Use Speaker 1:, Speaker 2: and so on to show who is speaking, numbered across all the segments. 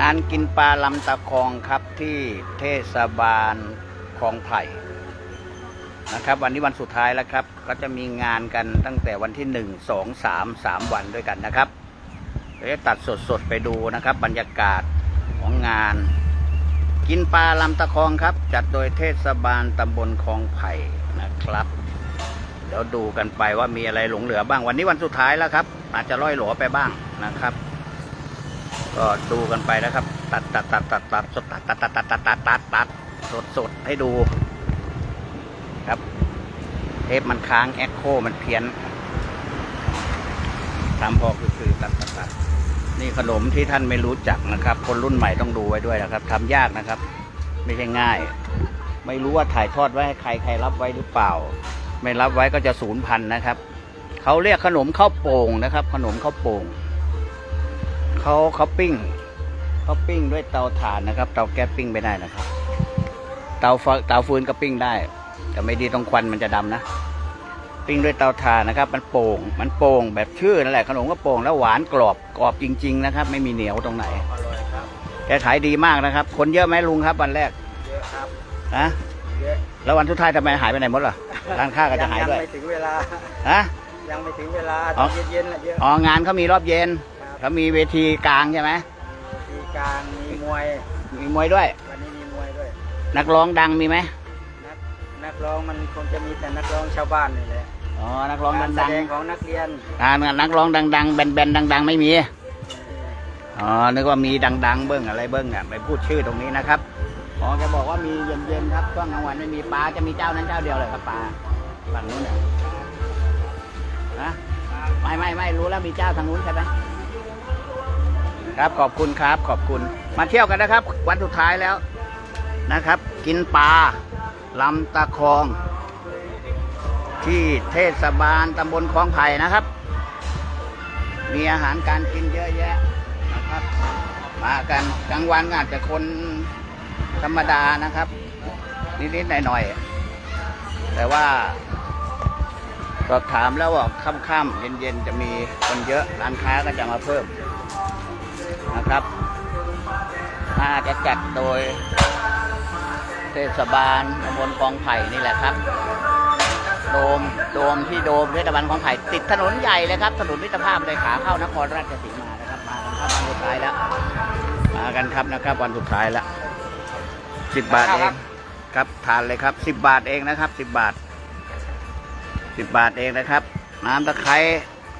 Speaker 1: งานกินปลาลำตะคองครับที่เทศบาลคลองไผ่นะครับ วันนี้วันสุดท้ายแล้วครับ ก็จะมีงานกันตั้งแต่วันที่หนึ่งสองสามสามวันด้วยกันนะครับเดี๋ยวจะตัดสดๆไปดูนะครับ บรรยากาศของงาน กินปลาลำตะคองครับ จัดโดยเทศบาลตำบลคลองไผ่นะครับ เดี๋ยวดูกันไปว่ามีอะไรหลงเหลือบ้าง วันนี้วันสุดท้ายแล้วครับ อาจจะล่อยหลวไปบ้างนะครับ ก็ดูกันไปนะครับ ตัดตัดตัดตัดตัดสดตัดตัดตัดตัดตัดตัดตัดตัดสดสดให้ดู ครับ เทปมันค้างแอคโคมันเพี้ยนตามพอคือคือตัดตัดตัดนี่ขนมที่ท่านไม่รู้จักนะครับ คนรุ่นใหม่ต้องดูไว้ด้วยนะครับทำยากนะครับ ไม่ใช่ง่าย ไม่รู้ว่าถ่ายทอดไว้ให้ใครใครรับไว้หรือเปล่า ไม่รับไว้ก็จะสูญพันนะครับเขาเรียกขนมข้าวโป่งนะครับ ขนมข้าวโป่ง เขาเขาปิ้งเขาปิ้งด้วยเตาถ่านนะครับ เตาแก๊สปิ้งไม่ได้นะครับ เตาไฟเตาฟืนก็ปิ้งได้ แต่ไม่ดีตรงควันมันจะดำนะ ปิ้งด้วยเตาถ่านนะครับ มันโป่ง มันโป่งแบบชื่อนั่นแหละขนมก็โป่งแล้วหวานกรอบกรอบจริง ๆ นะครับ ไม่มีเหนียวตรงไหน
Speaker 2: อร่อยครับ
Speaker 1: แกขายดีมากนะครับ คนเยอะไหมลุงครับวันแรก
Speaker 2: เยอะครับ
Speaker 1: ฮะ
Speaker 2: เยอะ
Speaker 1: แล้ววันทุดท้ายทำไมหายไปไหนหมดล่ะร้านค้าก็จะหายด้วย
Speaker 2: งไม่ถึงเวลา
Speaker 1: ฮะ
Speaker 2: ยังไม่ถึงเวลา
Speaker 1: อ๋
Speaker 2: ต
Speaker 1: อ
Speaker 2: อนเย็นๆน่ะเยอะ
Speaker 1: อ๋องานเขามีรอบเย็น
Speaker 2: ครับ
Speaker 1: เขามีเวทีกลางใช่ไหม
Speaker 2: มีกลางมีมวย
Speaker 1: มีมวยด้วย
Speaker 2: วันนี้มีมวยด้วย
Speaker 1: นักร้องดังมีไหม
Speaker 2: นักนักร้องมันคงจะมีแต่นักร้องชาวบ้านนี่แหละ
Speaker 1: อ๋อนักร้อง
Speaker 2: การแส
Speaker 1: ดัง
Speaker 2: ดงของนักเรียน
Speaker 1: ๆอ่านักร้องดังๆแบนๆดัง ๆ ไม่มีอ๋อนึกว่ามีดัง ๆ เบิ้งอะไรเบิ้งเนี่ยไม่พูดชื่อตรงนี้นะครับอ๋อแกบอกว่ามีเย็นๆครับช่วงกลางวันไม่มีปลาจะมีเจ้านั้นเจ้าเดียวเลยครับปลาฝั่งนู้นเนี่ยนะไม่ไม่ไม่รู้แล้วมีเจ้าทางนู้นใช่ไหม ครับขอบคุณครับขอบคุณ มาเที่ยวกันนะครับ วันสุดท้ายแล้วนะครับ กินปลาลำตะคอง ที่เทศบาลตำบลคลองไผ่นะครับ มีอาหารการกินเยอะแยะนะครับ มากันกลางวันอาจจะคนธรรมดานะครับ นิดๆหน่อยๆแต่ว่าสอบถามแล้วว่าค่ำๆเย็นๆจะมีคนเยอะร้านค้าก็จะมาเพิ่ม นะครับน่าจะจัดโดยเทศบาลตำบลคลองไผ่นี่แหละครับ โดม โดมที่โดมเทศบาลของไผ่ติดถนนใหญ่เลยครับ ถนนมิตรภาพเลยขาเข้านครราชสีมานะครับ มากันครับวันสุดท้ายแล้ว มากันครับนะครับวันสุดท้ายแล้วสิบบาทเอง ครับทานเลยครับสิบบาทเองนะครับสิบบาทสิบบาทเองนะครับ น้ำตะไคร้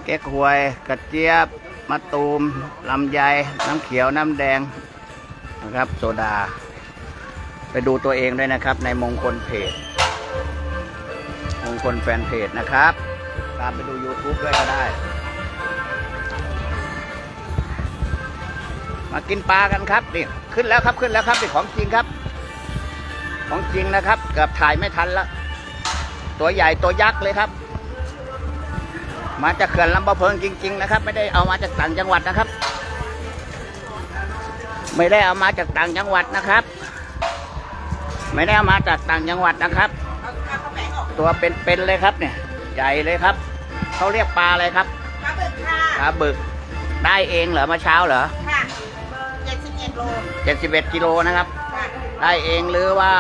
Speaker 1: เก๊กฮวย กระเจี๊ยบ มะตูมลำไยน้ำเขียวน้ำแดงนะครับ โซดา ไปดูตัวเองด้วยนะครับ ในมงคลเพจ มงคลแฟนเพจนะครับ ตามไปดู YouTube ด้วยก็ได้ มากินปลากันครับนี่ขึ้นแล้วครับขึ้นแล้วครับนี่ของจริงครับ ของจริงนะครับเกือบถ่ายไม่ทันละตัวใหญ่ตัวยักษ์เลยครับ มาจากเขื่อนลำบะเพิงจริง ๆ นะครับ ไม่ได้เอามาจากต่างจังหวัดนะครับ ไม่ได้เอามาจากต่างจังหวัดนะครับ ไม่ได้เอามาจากต่างจังหวัดนะครับ ตัวเป็นๆเลยครับเนี่ย ใหญ่เลยครับเขาเรียกปลาอะไรครับ
Speaker 3: ปลาบึกค่ะ
Speaker 1: ปลาบึกได้เองเหรอเมื่อเช้าเหรอ
Speaker 3: ค่ะเจ็ดสิบเอ็ดโล
Speaker 1: เจ็ดสิบเอ็ดกิโลนะครับ
Speaker 3: ค่ะ
Speaker 1: ได้เองหรือว่า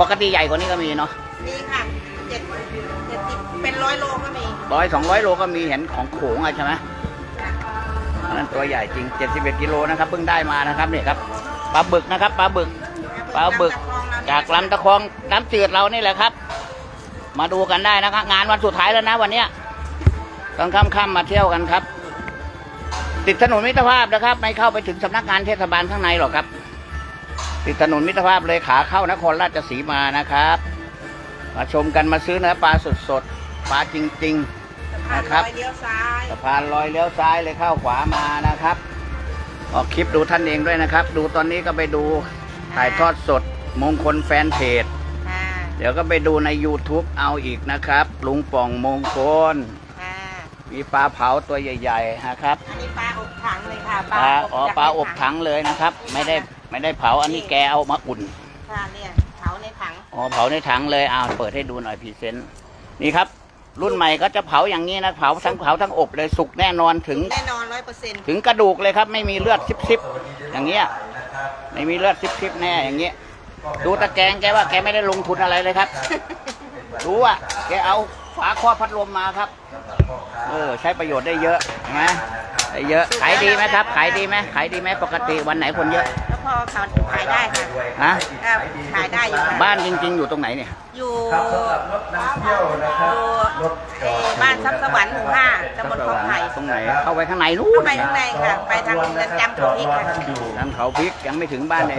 Speaker 1: ปกติใหญ่กว่านี้ก็มีเนาะ
Speaker 3: นี่ค่ะเจ็ด เป็นร้อยโลก็มี
Speaker 1: ร้อยสองร้อยโลก็มีเห็นของโขงอะใช่ไหมอันนั้นตัวใหญ่จริงเจ็ดสิบเอ็ดกิโลนะครับเพิ่งได้มานะครับเนี่ยครับปลาบึกนะครับปลาบึกปลาบึกจากลำตะคองน้ำจืดเรานี่แหละครับ มาดูกันได้นะครับ งานวันสุดท้ายแล้วนะวันเนี้ยต้องค่ำๆมาเที่ยวกันครับ ติดถนนมิตรภาพนะครับ ไม่เข้าไปถึงสำนักงานเทศบาลข้างในหรอกครับ ติดถนนมิตรภาพเลยขาเข้านครราชสีมานะครับ มาชมกันมาซื้อเนื้อปลาสดๆ ปลาจริง ๆ
Speaker 3: นะ
Speaker 1: นะ
Speaker 3: ค
Speaker 1: ค
Speaker 3: รั
Speaker 1: รั
Speaker 3: บบเลี้ยวซ้าย
Speaker 1: สะพานลอยเลี้ยวซ้ายเลยเข้าขวามานะครับออกคลิปดูท่านเองด้วยนะครับ ดูตอนนี้ก็ไปดูถ่ายทอดสดมงคลแฟนเพจ
Speaker 3: ค่ะ
Speaker 1: เดี๋ยวก็ไปดูใน YouTube เอาอีกนะครับ ลุงป่องมงคล
Speaker 3: ค่ะ
Speaker 1: มีปลาเผาตัวใหญ่ๆนะครับ
Speaker 3: อันนี้ปลาอบถังเลยค่ะ
Speaker 1: ปลาอ๋อปลาอบถังเลยนะครับ ไม่ได้ไม่ได้เผาอันนี้แกเอามาอุ่น
Speaker 3: ค่ะเนี่ยเผาในถัง
Speaker 1: อ๋อเผาในถังเลยอ้าวเปิดให้ดูหน่อยพรีเซนต์นี่ครับ รุ่นใหม่ก็จะเผาอย่างนี้นะเผาทั้งเผาทั้งอบเลยสุกแน่นอนถึง
Speaker 3: แน่นอนร้อยเปอร์เซ็นต์
Speaker 1: ถึงกระดูกเลยครับ ไม่มีเลือดซิบๆอย่างเงี้ยไม่มีเลือดซิบๆแน่อย่างเงี้ยดูตะแกรงแกว่าแกไม่ได้ลงทุนอะไรเลยครับ รู้อะแกเอาฝาครอบพัดลมมาครับ เออ ใช้ประโยชน์ได้เยอะเห็นไหมได้เยอะขายดีไหมครับ ขายดีไหมขายดีไหมปกติวันไหนคนเยอะ
Speaker 3: แล้ว พอเขาขายได้ค่ะ
Speaker 1: ฮะ
Speaker 3: อ่าขายได้อยู่ค่ะ
Speaker 1: บ้านจริง ๆ อยู่ตรงไหนเนี่ย
Speaker 3: อยู่อยู่เอ่อบ้านทรัพย์สวรรค์หมู่ห้าตำบลคลองไผ่
Speaker 1: ตรงไหน เข้าไปข้างในนู้
Speaker 3: เข้านไปข้างในค่ะ ไปทางเรือนจำเขาพริกค่ะ
Speaker 1: ทางเขาพริกยังไม่ถึงบ้านเลย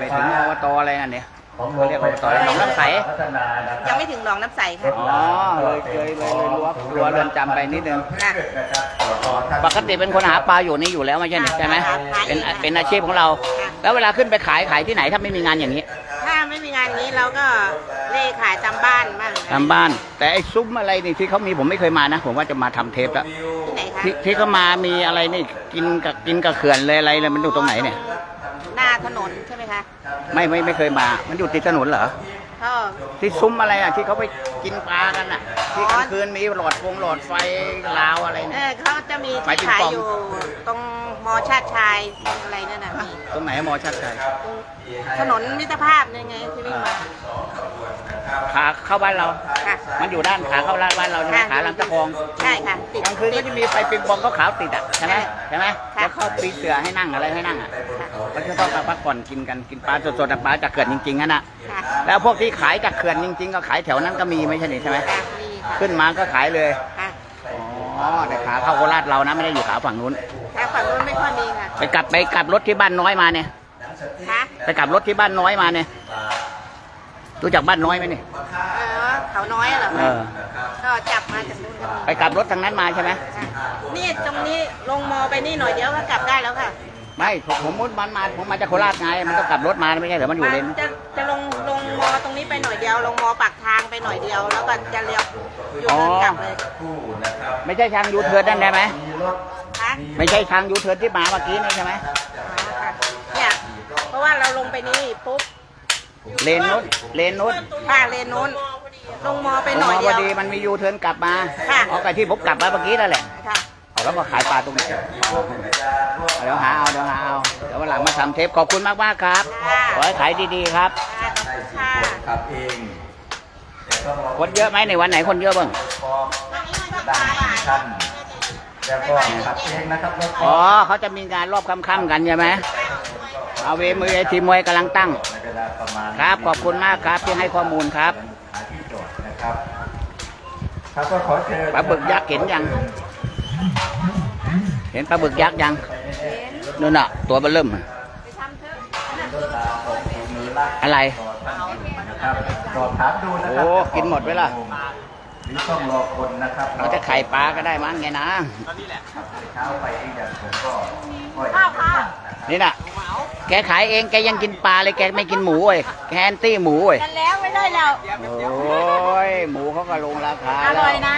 Speaker 1: ไปถึงอบตอะไรนั่นเนี่ย เขาเรียกอบตอะไรหนองน้ำใส
Speaker 3: ยังไม่ถึงหนองน้ำใสค่ะ
Speaker 1: อ๋อเลยเลยเลยเลยรั้วรั้วเรือนจำไปนิดนึง
Speaker 3: ค่ะ
Speaker 1: ปกติเป็นคนหาปลาอยู่นี่อยู่แล้วไม่ใช่ไหมใช่ไหมเป็นเป็นอาชีพของเราแล้วเวลาขึ้นไปขายขายที่ไหนถ้าไม่มีงานอย่างนี้
Speaker 3: ถ้าไม่มีงานนี้เราก็เล่ขายตามบ้านบ้าง
Speaker 1: ตามบ้าน แต่ไอ้ซุ้มอะไรนี่ที่เขามีผมไม่เคยมานะ ผมว่าจะมาทำเทปแล้ว
Speaker 3: ที่ไหนคะ
Speaker 1: ที่ที่เขามามีอะไรนี่กินกับกินกับเขื่อนเลยอะไรเลยมันอยู่ตรงไหนเนี่ย
Speaker 3: หน้า ถนนใช่ไหมคะ
Speaker 1: ไม่ไม่ไม่เคยมา มันอยู่ติดถนนเหรอ
Speaker 3: ก็
Speaker 1: ที่ซุ้มอะไรอะที่เขาไปกินปลากันอะ ที่กลางคืนมีหลอดฟงหลอดไฟลาวอะไร
Speaker 3: เอ
Speaker 1: เนี่ย
Speaker 3: อเขาจะมี
Speaker 1: ไป
Speaker 3: ที่
Speaker 1: ปิง
Speaker 3: ขาย
Speaker 1: ปอง
Speaker 3: อยู่ตรงมอชาติชายตรงอะไรนั่นน่ะมี
Speaker 1: ตรงไหนหมอชัดชัย
Speaker 3: ตรงถนนมิตรภาพนี่ไงที่วิ่งมา
Speaker 1: ขาเข้าบ้านเรา
Speaker 3: ค่ะ
Speaker 1: มันอยู่ด้านขาเข้าบ้านเราใช่ไหมขาลำตะคอง
Speaker 3: ใช่ค่ะติด
Speaker 1: กลางคืนก็จะมีไฟปิงปองขาวๆติดอะใช่ไหมใช่ไหม
Speaker 3: ค่ะ
Speaker 1: แล้วเข้าปีเสือให้นั่งอะไรให้นั่งอะก็จะต้องมาพักผ่อนกินกันกินปลาสดๆอะปลาจากเขื่อนจริงๆนั่นน่ะ
Speaker 3: ค่ะ
Speaker 1: แล้วพวกที่ขายจากเขื่อนจริง ๆ ก็ขายแถวนั้นก็มีไม่ใช่หรือใช่ไหม
Speaker 3: ค่ะมีค่ะ
Speaker 1: ขึ้นมาก็ขายเลย
Speaker 3: ค่ะ
Speaker 1: อ๋อแต่ขาเข้าโคราชเรานะไม่ได้อยู่ขาฝั่งนู้น
Speaker 3: แต่ฝั่งนู้นไม่ค่อยมีค่ะ
Speaker 1: ไปกลับไปกลับรถที่บ้านน้อยมาเนี่ย
Speaker 3: คะ
Speaker 1: ไปกลับรถที่บ้านน้อยมาเนี่ย รู้จักบ้านน้อยไหมเนี่ย
Speaker 3: เออเขาน้อยเหรอ
Speaker 1: เอ
Speaker 3: คะ
Speaker 1: อ
Speaker 3: ก็จับมาจากนู้นกัน
Speaker 1: ไปกลับรถทางนั้นมาใช่ไหม
Speaker 3: ค่ะนี่ตรงนี้ลงมอไปนี่หน่อยเดียวก็กลับได้แล้วค่ะ
Speaker 1: ไม่ผมผมมุดมันมาผมมาจากโคราชไงมันต้องกลับรถมาไม่ใช่เหรอมันอยู่เลน
Speaker 3: จะจะลงลงมอตรงนี้ไปหน่อยเดียว ลงมอปากทางไปหน่อยเดียว แล้วก็จะเลี้ยวอยู่เดินกลับเลย
Speaker 1: ไม่ใช่ทางยูเทิร์นนั่นได้ไหม
Speaker 3: คะ
Speaker 1: ไม่ใช่ทางยูเทิร์นที่มาเมื่อกี้นี่ใช่ไหม
Speaker 3: อ๋อค่ะเนี่ยเพราะว่าเราลงไปนี่ปุ๊บ
Speaker 1: เลนนู้นเลนนู้น
Speaker 3: ค่ะเลนนู้น ลงมอไปหน่อย
Speaker 1: พ
Speaker 3: เดียว
Speaker 1: อดีมันมียูเทิร์นกลับมา
Speaker 3: ค่ะ
Speaker 1: เอาไปที่ผมกลับมาเมื่อกี้นั่นแหละ
Speaker 3: ค่ะ
Speaker 1: เอาแล้วก็ขายปลาตรงไหนเดี๋ยวหาเอาเดี๋ยวหาเอาเดี๋ยววันหลังมาทำเทปขอบคุณมากมากๆครับ
Speaker 3: ค่ะ
Speaker 1: ขอให้ขายดีๆครับ
Speaker 3: ค่ะขอบคุณค่ะ
Speaker 4: ขับเองแต่ก็รอ
Speaker 1: คนเยอะไหมในวันไหนคนเยอะบ้าง
Speaker 4: พอดังท่านแล้วก็ขับเองนะครับรถ
Speaker 1: อ๋อเขาจะมีงานรอบค่ำๆกันใช่ไหม เอาเวมือทีมวยกำลังตั้ง
Speaker 4: ในเวลาประมาณ
Speaker 1: ครับขอบคุณมากครับที่ให้ข้อมูลครับ
Speaker 4: หาที่จอดนะครับครับก็ขอเชิญ
Speaker 1: ปลาบึกยักษ์เห็นยัง เห็นปลาบึกยักษ์ยังนู่นน่ะ ตัวเบลเริ่มอะอะไร
Speaker 4: นะครับสอบถามดูนะครั
Speaker 1: โอ้กินหมดไหมล่ะ
Speaker 4: หรือต้องรอคนนะครับ
Speaker 1: เราจะไข่ปลาก็ได้มั้งไงนะ
Speaker 4: เช้าไปเองอย่างผมก็ก็
Speaker 3: ข้าวค่ะ
Speaker 1: นี่น่ะ แกขายเองแกยังกินปลาเลยแกไม่กินหมูเว้ยแกแอนตี้หมูเว้ย
Speaker 3: กันแล้วไม่ได้แล้ว
Speaker 1: โอ้ยหมูเขาก็ลงราคา
Speaker 3: อ
Speaker 1: แล้ว
Speaker 3: ร่อยนะ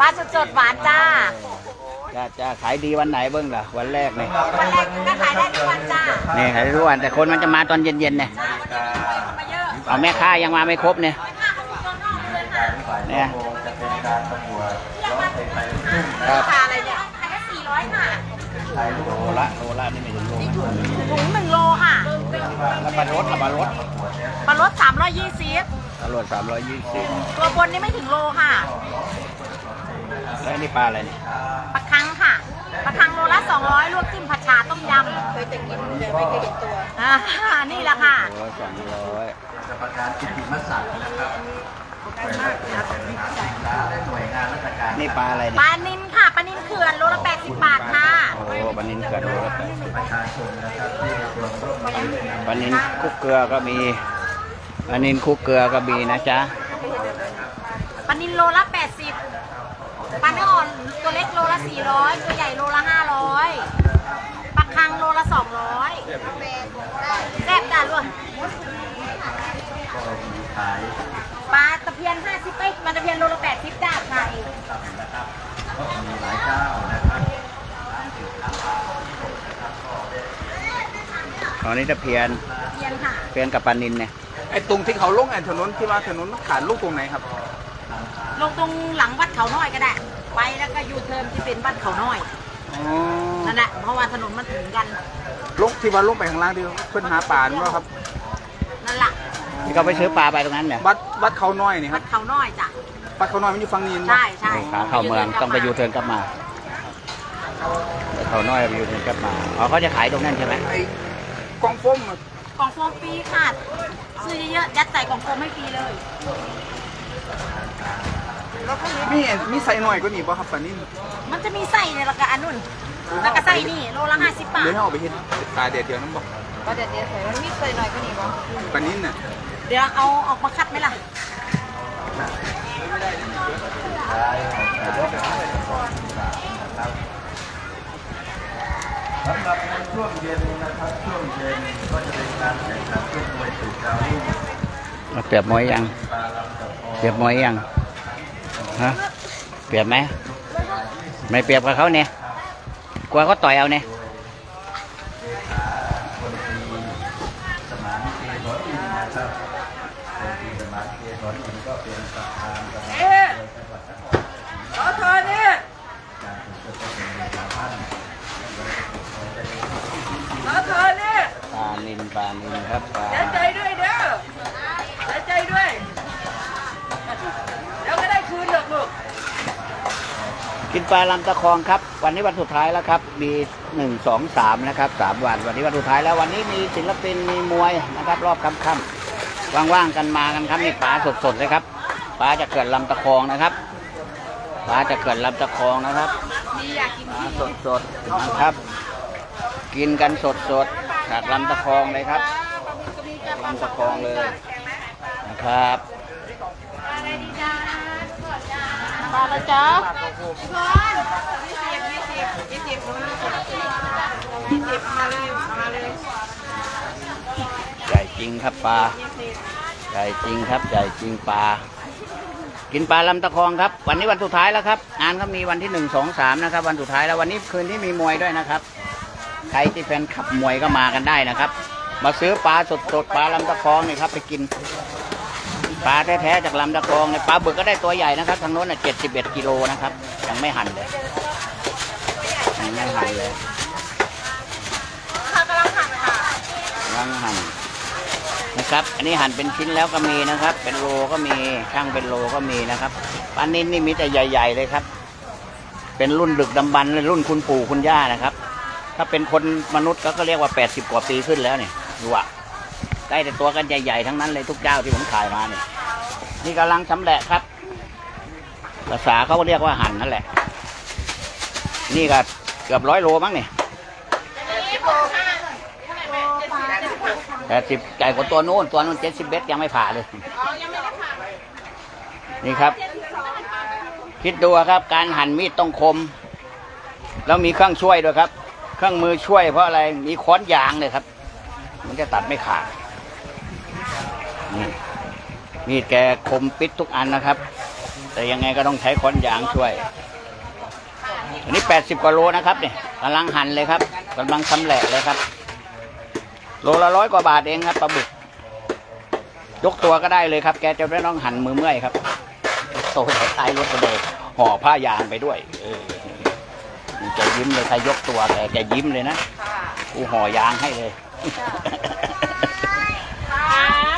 Speaker 3: ปลาสดๆหวานจ้า
Speaker 1: จะจะขายดีวันไหนเบิ้งล่ะวันแรกนี่
Speaker 3: วันแรกก็ขายได้ทุกวันจ้า
Speaker 1: นี่ขายได้ทุกวันแต่คนมันจะมาตอนเย็นๆเนี่ย
Speaker 3: มาเยอะ
Speaker 1: เอาแม่ค้ายังมาไม่ครบเนี่ย
Speaker 3: ห้าคนคนนอกเลยค่ะ
Speaker 1: เนี่ย
Speaker 4: จะเป็นการประกวดร้องเพลงไทยลูกทุ่ง
Speaker 1: ครับ
Speaker 3: ราคาอะไรเนี่ยขายได้สี่ร้อยค่ะ
Speaker 4: ถ่ายรูป
Speaker 1: โลละโลละนี่ไม่ถึงโลนะ
Speaker 3: ถุงหนึ่งโลค่ะ
Speaker 1: แล้วปลารสล่ะปลารส
Speaker 3: ปลารสสามร้อยยี่สิบ
Speaker 1: ปลารสสามร้อยยี่สิบ
Speaker 3: ตัวบนนี่ไม่ถึงโลค่ะ
Speaker 1: แล้วอันนี่ปลาอะไรเนี่ย
Speaker 3: ปลาคังค่ะปลาคังโลละ200ลวกจิ้มผัดฉาต้มยำเคยแต่กินแต่ไม่เคยเห็นตัวอ่านี่แหละค่ะ
Speaker 1: โลละสองร้อย
Speaker 4: จะประกาศกิตติมศักดิ์นะครับและหน่วยงานราชการ
Speaker 1: นี่ปลาอะไร
Speaker 3: ป
Speaker 1: เนี่ย
Speaker 3: ลานินค่ะปลา นินเขื่อนโลละ80 บาทค่ะ
Speaker 1: โอ้ปลานินเกลือโลละแปดสิบ
Speaker 4: ประชาชนนะครับที่มีส่วนร่วมในนำ
Speaker 1: ปลานินคุกเกลือก็มีปลานินคุกเกลือก็มีนะจ๊ะ
Speaker 3: ปลานินโลละ80ปลาเนื้ออ่อนตัวเล็กโลละ 400 ตัวใหญ่โลละ 500ปลาคังโลละ 200แซ่บจ้าล้วน
Speaker 4: ขาย
Speaker 3: ปลาตะเพียน50เอ้ยปลาตะเพียนโลละ80จ้าค่ะ
Speaker 4: ก็ มีหลายเจ้านะครับ
Speaker 1: ตอนนี้ตะเพียน
Speaker 3: เพียนค่ะ
Speaker 1: เพียนกับปลานินเนี่ย
Speaker 5: ไอ้ตรงที่เขาลงไอ้ถนนที่ว่าถนนขาดลูกตรงไหนครับ
Speaker 3: ลงตรงหลังวัดเขาน้อยก็ได้ ไปแล้วก็ยูเทิร์นที่เป็นวัดเขาน้อย
Speaker 5: อ๋อ
Speaker 3: นั่นแหละเพราะว่าถนนมันถึงกัน
Speaker 5: ลงที่ว่าลงไปข้างล่างที่เพิ่นหาป่านี่บ่ครับ
Speaker 3: นั่นแหละ
Speaker 1: ที่เขาไปซื้อปลาไปตรงนั้นเนี่ย
Speaker 5: วัดวัดเขาน้อยนี่ค
Speaker 3: วั
Speaker 5: รับ
Speaker 3: ดเขาน้อยจ้ะ
Speaker 5: วัดเขาน้อยมันอยู่ฝั่งนี้บ่
Speaker 3: ใช่ใช่
Speaker 1: ขาเข้าเมืองต้องไปยูเทิร์นกลับมาไปเขาน้อยไปยูเทิร์นกลับมาอ๋อเขาจะขายตรงนั้นใช่ไหม
Speaker 5: ไอ้กองโฟมอะ
Speaker 3: กล่องโฟมฟรีค่ะซื้อเยอะๆยัดใส่กล่องโฟมให้ฟรีเลยแล้วก็นี้
Speaker 5: มีมีใส่หน่อยกว่านี้บ่ครับปลานิ่น
Speaker 3: มันจะมีไส้เนี่ยแล้วก็อันนู้นแล้วก็ไส้นี่โลละห้าสิบบาท
Speaker 5: เดี๋ยวให้เอาไปเฮ็ดปลาแดดเดียวน้ำบ่
Speaker 3: ก็เดี๋ยวเดี๋ยวใส่มันมีใส่หน่อยก็นี่บ่
Speaker 5: ปลานิ่นน่ะ
Speaker 3: เดี๋ยวเอาออกมาคัดไหมล่ะ
Speaker 4: สำหรับในช่วงเย็นนะครับ ช่วงเย็นก็จะเป็นการแข่งขันชกมวยถูกดาวรุ่ง
Speaker 1: เอาเปรียบมวยยัง
Speaker 4: ปลาลำตะคอ
Speaker 1: เปรียบมวยยังฮะเปรียบไหมไม่เปรียบกับเขาเนี่ยกลัวเขาต่อยเอาเนี่ย
Speaker 4: คนตีสมานเกษรอินทร์นะครับคนตีสมานเกษรอินทร์ก็เป็นประธานสมาคมมวยจังหวัดนครศรีธรรมราช
Speaker 3: ขอเธอเนี่ย
Speaker 4: การฝึกก็เป็นเลขาท่าน
Speaker 3: ขอเธอเนี่ย
Speaker 1: ปลานินปลานินครับปลา
Speaker 3: เสียใจด้วยเด้อเสียใจด้วยเดี๋ยวก็ได้คืนหรอกลูก
Speaker 1: กินปลาลำตะคองครับ วันนี้วันสุดท้ายแล้วครับ มีหนึ่งสองสามนะครับสามวัน วันนี้วันสุดท้ายแล้ววันนี้มีศิลปินมีมวยนะครับ รอบค่ำๆว่างๆกันมากันครับนี่ปลาสดๆเลยครับปลาจะเกิดลำตะคองนะครับปลาจะเกิดลำตะคองนะครับปลาสดๆนะครับ กินกันสดๆจากลำตะคองเลยครับลำตะคองเลยนะครับ
Speaker 3: มาแล้วจ้าพี่พรยี่สิบยี่สิบยี่สิบยี่สิบมาเลยมาเลย
Speaker 1: ใหญ่จริงครับปลาใหญ่จริงครับใหญ่จริงปลากินปลาลำตะคองครับ วันนี้วันสุดท้ายแล้วครับงานก็มีวันที่หนึ่งสองสามนะครับ วันสุดท้ายแล้ววันนี้คืนที่มีมวยด้วยนะครับใครที่แฟนขับมวยก็มากันได้นะครับ มาซื้อปลาสดสดๆปลาลำตะคองนี่ครับ ไปกิน ปลาแท้ๆจากลำตะคองเนี่ยปลาบึกก็ได้ตัวใหญ่นะครับ ทางโน้นเจ็ดสิบเอ็ดกิโลนะครับ ยังไม่หั่นเลยยังไม่หั่นเลย
Speaker 3: ค่ะกำลังหั่นค่ะ
Speaker 1: ยังหั่นนะครับ อันนี้หั่นเป็นชิ้นแล้วก็มีนะครับ เป็นโลก็มีช่างเป็นโลก็มีนะครับปลานินนี่มีแต่ใหญ่ ๆ เลยครับ เป็นรุ่นดึกดำบรรพ์เลยรุ่นคุณปู่คุณย่านะครับ ถ้าเป็นคนมนุษย์ก็ก็เรียกว่า 80 กว่าปีขึ้นแล้วเนี่ยดูอะ ได้แต่ตัวกันใหญ่ๆทั้งนั้นเลยทุกเจ้าที่ผมขายมาเนี่ยนี่กำลังชำแหละครับ ภาษาเขาก็เรียกว่าหั่นนั่นแหละ นี่ก็เกือบร้อยโลมั้งเนี่ยแปดสิบใหญ่กว่าตัวนู้นตัวนู้นเจ็ดสิบเบ็ดยังไม่ผ่าเลย นี่ครับ คิดดูครับ การหั่นมีดต้องคม แล้วมีเครื่องช่วยด้วยครับ เครื่องมือช่วยเพราะอะไรมีค้อนยางเลยครับ มันจะตัดไม่ขาด นี่มีแกคมปิดทุกอันนะครับ แต่ยังไงก็ต้องใช้ค้อนยางช่วย อันนี้แปดสิบกว่าโลนะครับเนี่ยกำลังหั่นเลยครับกำลังชำแหละเลยครับ โลละร้อยกว่าบาทเองครับปลาบึก ยกตัวก็ได้เลยครับ แกจะไม่ต้องหั่นมือเมื่อยครับโตใส่ท้ายรถไปเลยห่อผ้ายางไปด้วย เออจะยิ้มเลยใครยกตัวแกแกยิ้มเลยนะกูห่อยางให้เลย
Speaker 3: ครั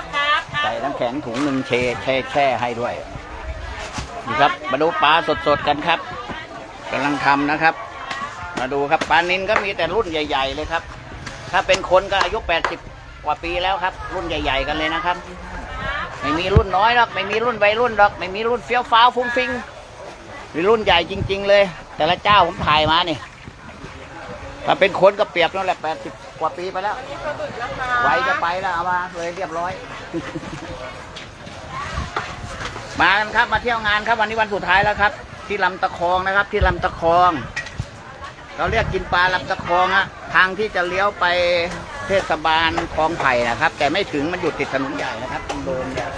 Speaker 3: บครับครับ
Speaker 1: ใส่ น้ำแข็งถุงหนึ่งเชแช่แช่ให้ด้วยนี่ครับมาดูปลาสดๆกันครับกำลังทำนะครับ มาดูครับปลานินก็มีแต่รุ่นใหญ่ ๆ เลยครับ ถ้าเป็นคนก็อายุ 80 กว่าปีแล้วครับ รุ่นใหญ่ ๆ กันเลยนะครับ ไม่มีรุ่นน้อยหรอกไม่มีรุ่นวัยรุ่นหรอกไม่มีรุ่นเฟี้ยวฟ้าวฟุ้งฟิงมีรุ่นใหญ่จริง ๆ เลย แต่ละเจ้าผมถ่ายมานี่ถ้าเป็นคนก็เปรียบนั่นแหละ80 กว่าปีไปแล้วไว้จะไปแล้วเอามาเลยเรียบร้อย มากันครับมาเที่ยวงานครับวันนี้วันสุดท้ายแล้วครับ ที่ลำตะคองนะครับ ที่ลำตะคอง เราเรียกกินปลาลำตะคองอะทางที่จะเลี้ยวไปเทศบาลคลองไผ่นะครับ แต่ไม่ถึงมันอยู่ติดถนนใหญ่นะครับต้องเดินเนี่ย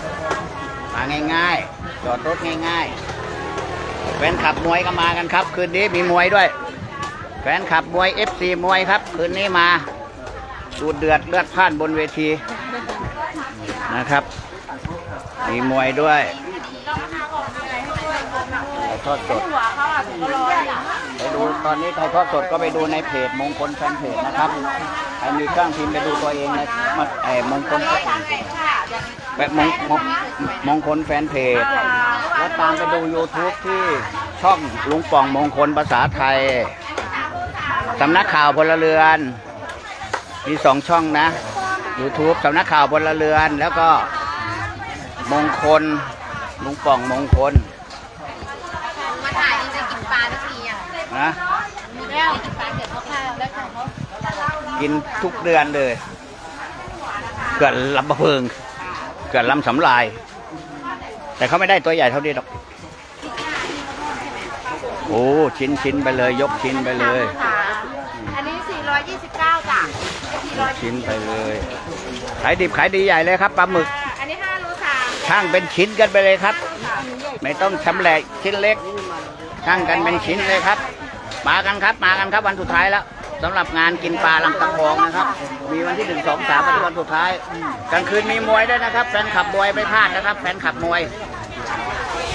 Speaker 1: มาง่ายๆจอดรถง่าย ๆ แฟนขับมวยก็มากันครับ คืนนี้มีมวยด้วย แฟนขับมวย FC มวยครับ คืนนี้มาดูเดือดเลือดพ่านบนเวทีนะครับ มีมวยด้วย ทอดสด
Speaker 3: หัวเขาอะถุงละร้อยอะ
Speaker 1: ไปดูตอนนี้ถ่ายทอดสดก็ไปดูในเพจมงคลแฟนเพจนะครับใครมีเครื่องพิมพ์ไปดูตัวเองในมาเอ่อมงคลแบบมงมงมงคลแฟนเพจแล้วตามไปดู YouTube ที่ช่องลุงป่องมงคลภาษาไทยสำนักข่าวพลเรือน มีสองช่องนะ YouTube สำนักข่าวพลเรือน แล้วก็มงคลลุงป่องมงคล
Speaker 3: มาถ่ายนี่จะกินปลาทุกทีอะ
Speaker 1: นะ
Speaker 3: มีแล้วกินปลาเก็บเขาข้าวได้ของเขา
Speaker 1: กินทุกเดือนเลย เกิดลำบะเพิง เกิดลำสำลาย แต่เขาไม่ได้ตัวใหญ่เท่านี้หรอกโอ้ชิ้นชิ้นไปเลย ยกชิ้นไปเลย
Speaker 3: อันนี้ 429จ้ะ
Speaker 1: ชิ้นไปเลยขายดิบขายดีใหญ่เลยครับปลาหมึก
Speaker 3: อันนี้5โล3
Speaker 1: ช่างเป็นชิ้นกันไปเลยครับ ไม่ต้องชำแหละชิ้นเล็กช่างกันเป็นชิ้นเลยครับ มากันครับมากันครับวันสุดท้ายแล้วสำหรับงานกินปลาลำตะคองนะครับ มีวันที่หนึ่งสองสามวันที่วันสุดท้ายกลางคืนมีมวยด้วยนะครับ แฟนขับมวยไม่พลาดนะครับ แฟนขับมวย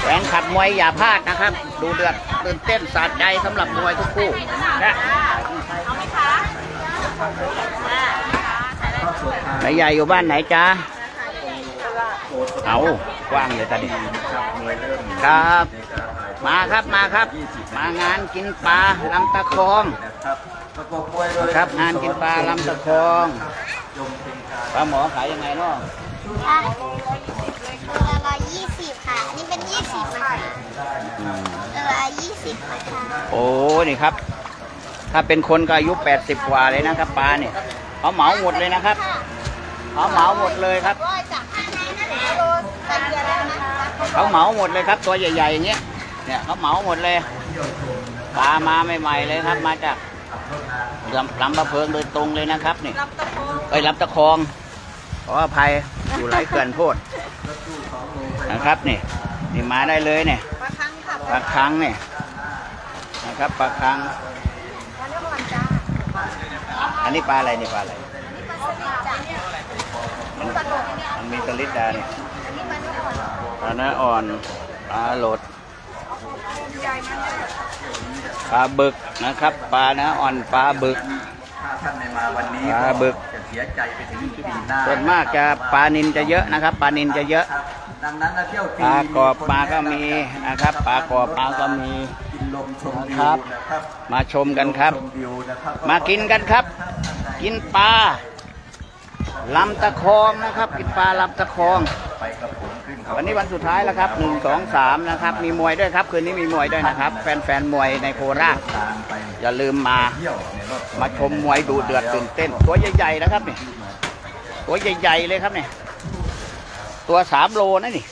Speaker 1: แฟนขับมวยอย่าพลาดนะครับ ดูเดือดตื่นเต้นสะใจสำหรับมวยทุกคู่นะ
Speaker 3: เอาไหมคะ
Speaker 1: นายใหญ่อยู่บ้านไหนจ๊ะเอากว้างเลยตอนนี้ครับ มาครับมาครับ มางานกินปลาลำตะคอง
Speaker 4: นะครับประกบมวยโดย
Speaker 1: ครับงานกินปลาลำตะคองปลาหมอขายยังไงเนาะ
Speaker 6: ค่ะตัวละร้อยยี่สิบค่ะ อันนี้เป็นยี่สิบนะคะ
Speaker 1: อืม
Speaker 6: ตัวละยี่สิบนะคะ
Speaker 1: โอ้นี่ครับ ถ้าเป็นคนก็อายุ80กว่าเลยนะครับปลาเนี่ยเขาเหมาหมดเลยนะครับเขาเหมาหมดเลยครับ
Speaker 6: ก็จากข้างในนั่นแหละโลกันเดือนแล้วนะ
Speaker 1: เขาเหมาหมดเลยครับตัวใหญ่ๆอย่างเงี้ย เนี่ยเขาเหมาหมดเลยปลามาใหม่ๆเลยครับ มาจากลำลำประเพิงโดยตรงเลยนะครับนี่เอ้ยลำตะคองขออภัยอยู่หลายเขื่อนโพดนะครับนี่นี่มาได้เลยเนี่ย
Speaker 6: ปลาคังค่ะ
Speaker 1: ปลาคังเนี่ยนะครับปลาคัง
Speaker 6: ปลาเนื้ออ่อนจ้า
Speaker 1: อันนี้ปลาอะไรนี่ปลาอะไร
Speaker 6: ปลาสลิดจ้า
Speaker 1: มันมันมีสลิดดาเนี่ย
Speaker 6: อันนี้ปลาเนื้ออ่อน
Speaker 1: ปลาเนื้ออ่อนปลาโหลด ปลาบึกนะครับปลาเนื้ออ่อนปลาบึก
Speaker 4: ถ้าท่านไม่มาวันนี้
Speaker 1: ปลาบึก
Speaker 4: จะเสียใจไปถึงปีหน้า
Speaker 1: ส่วนมากจะปลานินจะเยอะนะครับปลานินจะเยอะ
Speaker 4: ดังนั้นนะเที่ยว
Speaker 1: ปลากรอบปลาก็มีนะครับปลากรอบปลาก็มี
Speaker 4: กินลมชมวิว
Speaker 1: ครับ
Speaker 4: นะครับ
Speaker 1: มาชมกันครับ
Speaker 4: ชมวิวนะครับ
Speaker 1: มากินกันครับ กินปลาลำตะคองนะครับ กินปลาลำตะคอง
Speaker 4: ไปกับผมขึ้นเขา
Speaker 1: วันนี้วันสุดท้ายแล้วครับหนึ่งสองสามนะครับ มีมวยด้วยครับ คืนนี้มีมวยด้วยนะครับ แฟนแฟนๆมวยในโคราช
Speaker 4: ทางไป
Speaker 1: อย่าลืมมา
Speaker 4: เที่ยวในรถ
Speaker 1: มาชมมวยดูเดือดตื่นเต้น ตัวใหญ่ๆนะครับนี่ตัวใหญ่ๆเลยครับเนี่ยตัวสามโลนะนี่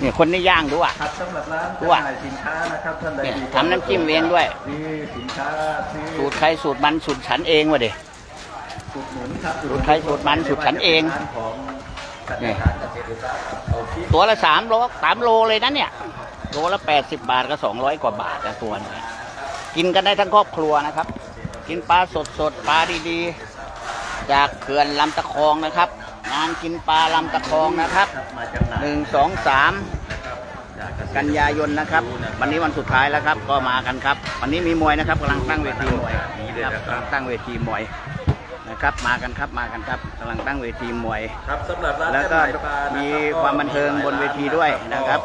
Speaker 1: นี่คนนี้ย่างดูอะ
Speaker 4: ครับสำหรับร้าน
Speaker 1: ตัว
Speaker 4: จำหน่ายสินค้านะครับท่านใด
Speaker 1: เนี่ย
Speaker 4: มี
Speaker 1: ทำน้ำจิ้มเองด้วย
Speaker 4: มีสินค้าซื้อ
Speaker 1: สูตรใครสูตรมันสูตรฉันเองวะเด็
Speaker 4: สูตรหนุนครับ
Speaker 1: สูตรใครสูตรมันสูตรฉันเอง
Speaker 4: ร้านของเกษ
Speaker 1: นี่
Speaker 4: ตั
Speaker 1: วละสามโลสามโลเลยนะเนี่ย โลละแปดสิบบาทก็สองร้อยกว่าบาทนะตัวเนี้กินกันได้ทั้งครอบครัวนะครับ กินปลาสดสดปลาดีๆ จากเขื่อนลำตะคองนะครับ งานกินปลาลำตะคองนะครับ
Speaker 4: หนึ่
Speaker 1: งสองสาม
Speaker 4: กั
Speaker 1: นยายนนะครับ วันนี้วันสุดท้ายแล้วครับ ก็มากันครับ วันนี้มีมวยนะครับกำลังตั้งเวทีมวยครับกำลังตั้งเวทีมวย นะครับ มากันครับมากันครับกำลังตั้งเวทีมวย
Speaker 4: ครับสำหรับร้าน
Speaker 1: แล้วก็
Speaker 4: จำหน่ายปลานะครับ
Speaker 1: มีความบันเทิงบนเวทีด้วยนะครับ